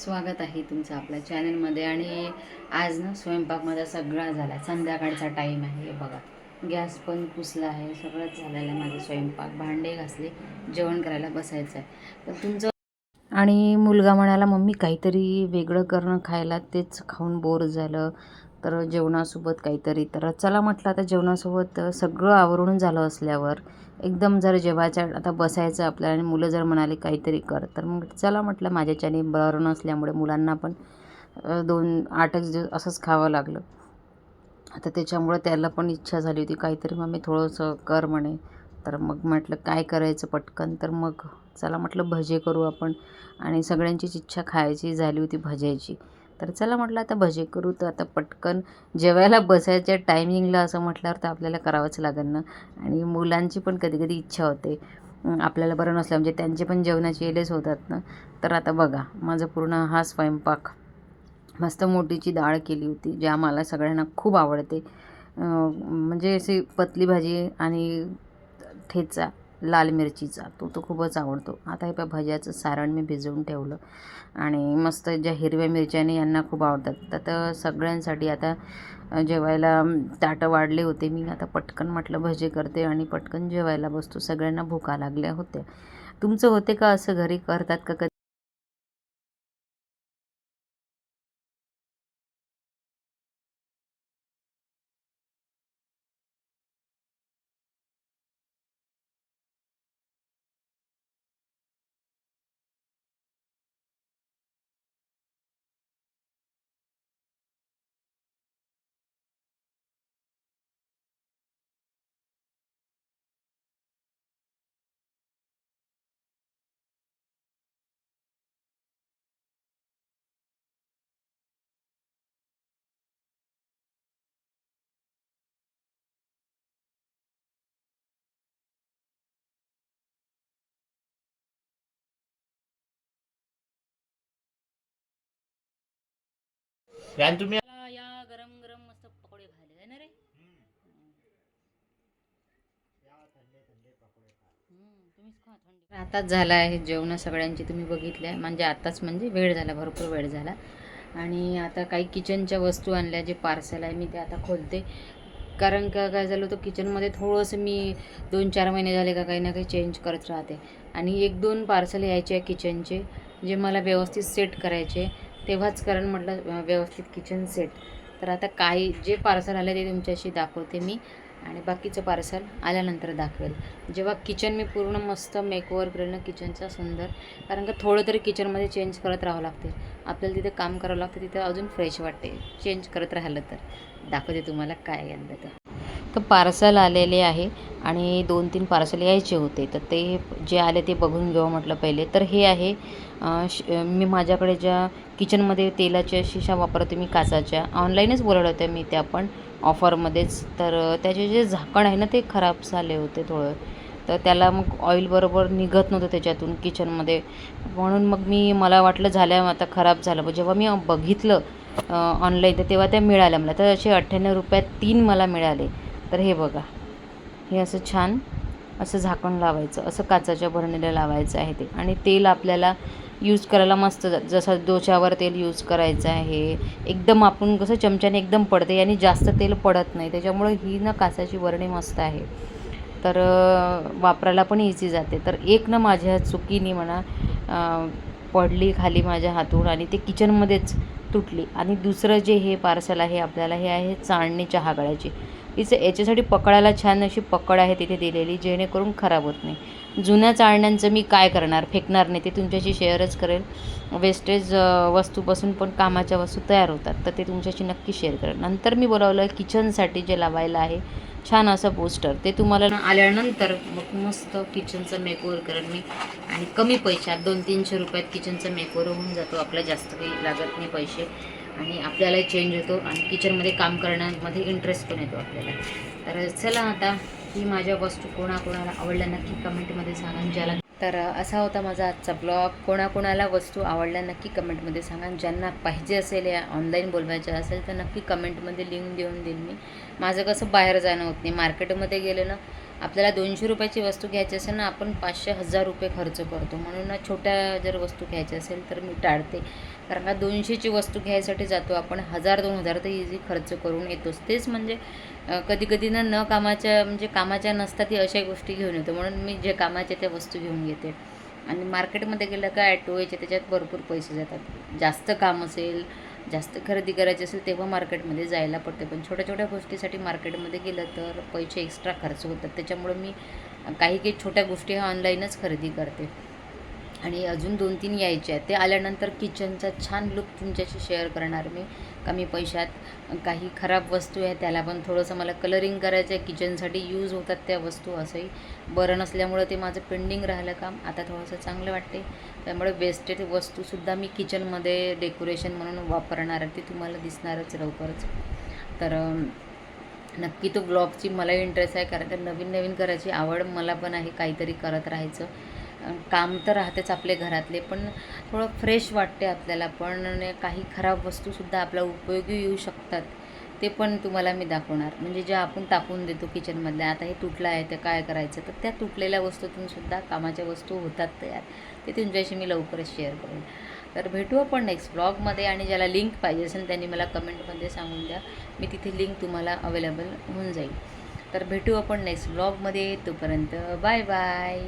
स्वागत आहे तुमचं आपल्या चॅनलमध्ये. आणि आज ना स्वयंपाक माझा सगळा झाला. संध्याकाळचा टाईम आहे बघा. गॅस पण पुसला आहे सगळंच झालेलं आहे माझं स्वयंपाक. भांडे घासले जेवण करायला बसायचं आहे. तर तुमचं आणि मुलगा म्हणाला मम्मी काहीतरी वेगळं करणं खायला तेच खाऊन बोर झालं. तर जेवणासोबत काहीतरी. तर चला म्हटलं आता जेवणासोबत सगळं आवरून झालं असल्यावर एकदम जर जेवायच्या आता बसायचं आपल्याला आणि मुलं जर म्हणाले काहीतरी कर तर मग चला म्हटलं माझ्याच्याने बरं नसल्यामुळे मुलांना पण दोन आठच दिवस असंच खावं लागलं. आता त्याच्यामुळं त्याला पण इच्छा झाली होती काहीतरी मग मी थोडंसं कर म्हणे. तर मग म्हटलं काय करायचं पटकन तर मग चला म्हटलं भजे करू आपण. आणि सगळ्यांचीच इच्छा खायची झाली होती भज्याची. तर चला म्हटलं आता भजे करू तर आता पटकन जेवायला बसायच्या टायमिंगला असं म्हटल्यावर तर आपल्याला करावंच लागेल ना. आणि मुलांची पण कधी कधी इच्छा होते. आपल्याला बरं नसलं म्हणजे त्यांचे पण जेवणाचे येलेच होतात ना. तर आता बघा माझं पूर्ण हा स्वयंपाक. मस्त मोठीची डाळ केली होती जी आम्हाला सगळ्यांना खूप आवडते. म्हणजे अशी पतली भाजी आणि ठेचा. लाल मिरचीचा. तो तो खूपच आवडतो. आता हे भज्याचं सारण मी भिजवून ठेवलं. आणि मस्त ज्या हिरव्या मिरच्याने यांना खूप आवडतात. तर सगळ्यांसाठी आता जेवायला ताटं वाढले होते. मी आता पटकन म्हटलं भजे करते. आणि पटकन जेवायला बसतो. सगळ्यांना भुका लागल्या होत्या. तुमचं होते का असं घरी? करतात का फॅन तुम्ही या गरम गरम मस्त पकोडे खायले. आहे ना रे? आताच झाला आहे जेवण सगळ्यांची तुम्ही बघितले आहे. म्हणजे आताच म्हणजे वेळ झाला भरपूर वेळ झाला. आणि आता काही किचनच्या वस्तू आणल्या जे पार्सल आहे मी ते आता खोलते. कारण का काय झालं होतं किचनमध्ये थोडंसं मी दोन चार महिने झाले का काही ना काही चेंज करत राहते. आणि एक दोन पार्सल यायचे आहे किचनचे जे मला व्यवस्थित सेट करायचे. तेव्हाच कारण म्हटलं व्यवस्थित किचन सेट तर आता काही जे पार्सल आले ते तुमच्याशी दाखवते मी. आणि बाकीचं पार्सल आल्यानंतर दाखवेल. जेव्हा किचन मी पूर्ण मस्त मेकओवर करेल ना किचनचा सुंदर. कारण का थोडं तरी किचनमध्ये चेंज करत राहावं लागते. आपल्याला तिथे काम करावं लागतं तिथे अजून फ्रेश वाटते. चेंज करत राहिलं तर. दाखवते तुम्हाला काय यंदा तर. तर पार्सल आलेले आहे आणि दोन तीन पार्सल यायचे होते. तर ते जे आले ते बघून घ्यावं म्हटलं पहिले. तर हे आहे श मी माझ्याकडे ज्या किचनमध्ये तेलाच्या शिशा वापरते मी काचाच्या ऑनलाईनच बोलवलं होत्या मी त्या पण ऑफरमध्येच. तर त्याचे जे झाकण आहे ना ते खराब झाले होते थोडं. तर त्याला मग ऑइल बरोबर निघत नव्हतं त्याच्यातून किचनमध्ये. म्हणून मग मी मला वाटलं झाल्या आता खराब झालं. जेव्हा मी बघितलं ऑनलाईन तर तेव्हा त्या मिळाल्या मला. तर असे अठ्ठ्याण्णव रुपयात तीन मला मिळाले. तर हे बघा. हे असं छान असं झाकण लावायचं असं काचाच्या भरणीला लावायचं आहे ते. आणि तेल आपल्याला यूज करायला मस्त जसं दोच्यावर तेल यूज करायचं आहे. एकदम आपण कसं चमच्याने एकदम पडते आणि जास्त तेल पडत नाही. त्याच्यामुळे ही ना काचाची वरणी मस्त आहे. तर वापरायला पण इझी जाते. तर एक ना माझ्या चुकीने म्हणा पडली खाली माझ्या हातून आणि ते किचनमध्येच तुटली. आणि दुसरं जे हे पार्सल आहे आपल्याला हे आहे चाळणी चहा गळ्याची. तिचं याच्यासाठी पकडायला छान अशी पकड आहे तिथे दिलेली जेणेकरून खराब होत नाही. जुन्या चाळण्यांचं मी काय करणार? फेकणार नाही. ते तुमच्याशी शेअरच करेल. वेस्टेज वस्तूपासून पण कामाच्या वस्तू तयार होतात. तर ते तुमच्याशी नक्की शेअर करेल. नंतर मी बोलावलं किचनसाठी जे लावायला आहे छान असं पोस्टर ते तुम्हाला आल्यानंतर मग मस्त किचनचं मेकओवर करेल मी. आणि कमी पैशात दोन तीनशे रुपयात किचनचं मेकओवर होऊन जातो. आपल्या जास्त काही लागत नाही पैसे. आणि आपल्यालाही चेंज होतो आणि किचनमध्ये काम करण्यामध्ये इंटरेस्ट पण येतो आपल्याला. तर चला आता ही माझ्या वस्तू कोणाकोणाला आवडल्या नक्की कमेंटमध्ये सांगा ज्याला तर असा होता माझा आजचा ब्लॉग कोणाकोणाला वस्तू आवडल्या नक्की कमेंटमध्ये सांगा ज्यांना पाहिजे असेल या ऑनलाईन बोलवायच्या असेल तर नक्की कमेंटमध्ये लिहून देऊन देईन मी. माझं कसं बाहेर जाणं होत नाही. मार्केटमध्ये गेलं ना आपल्याला दोनशे रुपयाची वस्तू घ्यायची असेल ना आपण पाचशे हजार रुपये खर्च करतो. म्हणून ना छोट्या जर वस्तू घ्यायच्या असेल तर मी टाळते. कारण का दोनशेची वस्तू घ्यायसाठी जातो आपण हजार दोन हजार तर इझी खर्च करून येतोच. तेच म्हणजे कधी कधी ना न कामाच्या म्हणजे कामाच्या नसतात अशा गोष्टी घेऊन येतो. म्हणून मी जे कामाच्या त्या वस्तू घेऊन येते आणि मार्केटमध्ये गेलं का ॲटो याचे त्याच्यात भरपूर पैसे जातात. जास्त काम असेल जास्त खरेदी करायची असेल तेव्हा मार्केटमध्ये जायला पडते. पण छोट्या छोट्या गोष्टीसाठी मार्केटमध्ये गेलं तर पैसे एक्स्ट्रा खर्च होतात. त्याच्यामुळं मी काही काही छोट्या गोष्टी ह्या ऑनलाईनच खरेदी करते. आणि अजून दोन तीन यायचे आहेत. ते आल्यानंतर किचनचा छान लुक तुमच्याशी शेअर करणार मी. कमी पैशात काही खराब वस्तू आहे त्याला पण थोडंसं मला कलरिंग करायचं आहे किचनसाठी यूज होतात त्या वस्तू असंही. बरं नसल्यामुळं ते माझं पेंडिंग राहिलं काम. आता थोडंसं चांगलं वाटते. त्यामुळे वेस्टेड वस्तूसुद्धा मी किचनमध्ये डेकोरेशन म्हणून वापरणार आहे ते तुम्हाला दिसणारच लवकरच. तर नक्की तो ब्लॉगची मलाही इंटरेस्ट आहे कारण तर नवीन नवीन करायची आवड मला पण आहे काहीतरी करत राहायचं. काम तर राहतेच आपले घरातले पण थोडं फ्रेश वाटते आपल्याला पण काही खराब वस्तूसुद्धा आपल्या उपयोगी येऊ शकतात. ते पण तुम्हाला मी दाखवणार. म्हणजे जे आपण टाकून देतो किचनमधल्या आता हे तुटलं आहे ते काय करायचं? तर त्या तुटलेल्या वस्तूतूनसुद्धा कामाच्या वस्तू होतात तयार. ते तुमच्याशी मी लवकरच शेअर करेन. तर भेटू आपण नेक्स्ट ब्लॉगमध्ये आणि ज्याला लिंक पाहिजे असेल त्यांनी मला कमेंटमध्ये सांगून द्या. मी तिथे लिंक तुम्हाला अवेलेबल होऊन जाईल. तर भेटू आपण नेक्स्ट ब्लॉगमध्ये तोपर्यंत बाय बाय